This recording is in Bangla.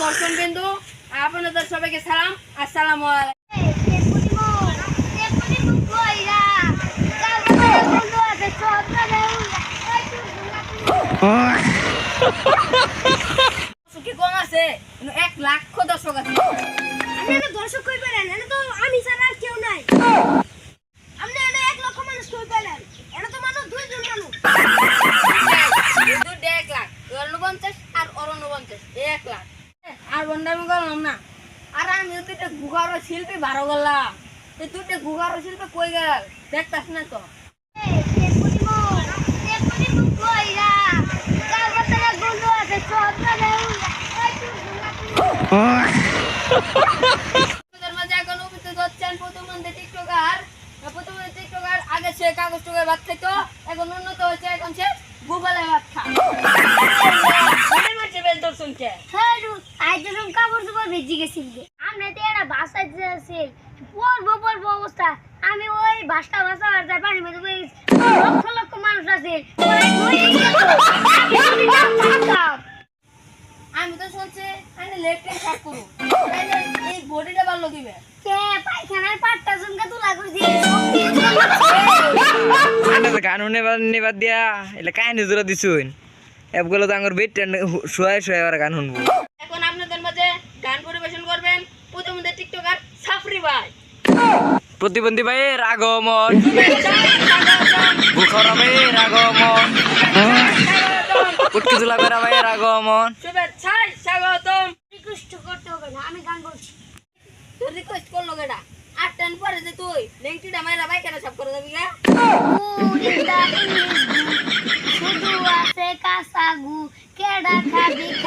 দর্শন বিন্দু আপনাদের সবাইকে সালাম আসসালামু আলাইকুম। কি কম আছে? এক লাখ দর্শক আছে। দর্শক পেলেন এটা তো আমি ছাড়া আর কেউ নাই আপনি এটা এক লক্ষ মানুষ কই পেলেন এটা তো মানুষ দুইজন মানুষ দুটো এক লাখ উনপঞ্চাশ আর অরুণপঞ্চাশ এক লাখ আর বন্ডামি করলাম না। আর আমি দুটো গুগারো শিল্পী ভালো করলাম এই দুটো গুগারো শিল্পী কই গেল? দেখতাস না তো? প্রথমমন্ত্রী টিকটকার। আগে সে কাগজ টুকে ভাত খেত এখন উন্নত হয়েছে, এখন সে গুগলে ভাত বেশ দর্শনকে আমি ওই ভাষা ভাষা ভাষা পানি মধ্যে বই লক্ষ লক্ষ মানুষ আছে। আমি তো শুনছি আমি লেট্রিন সাফ করু তাইলে এই বডিটা ভালো দিবে। কে পায়খানার পাট্টা জমকে তুলা আন্ডা তো গান নেবার নেবার দিয়া এলে কাহিনী জোড়া দিছুন। এপগুলো তো আমার বেট শুয়াই শুয়াই আর গান শুনব। এখন আপনাদের মাঝে গান পরিবেশন করবেন প্রথমমন্ত্রী টিকটকার সাফরি ভাই। প্রতিবন্ধী ভাইয়ের আগমন। বুখরা ভাইয়ের আগমন। উটকি তুলা বেড়া ভাইয়ের আগমন। শুভেচ্ছায় স্বাগতম। রিকোয়েস্ট করতে হবে না আমি গান বলছি। রিকোয়েস্ট করল কেডা? আট টান পরে যে তুই লেংটিটা মাইরা বাইক কেন সাফ করে দেবি গা। sagu, que queda cabe,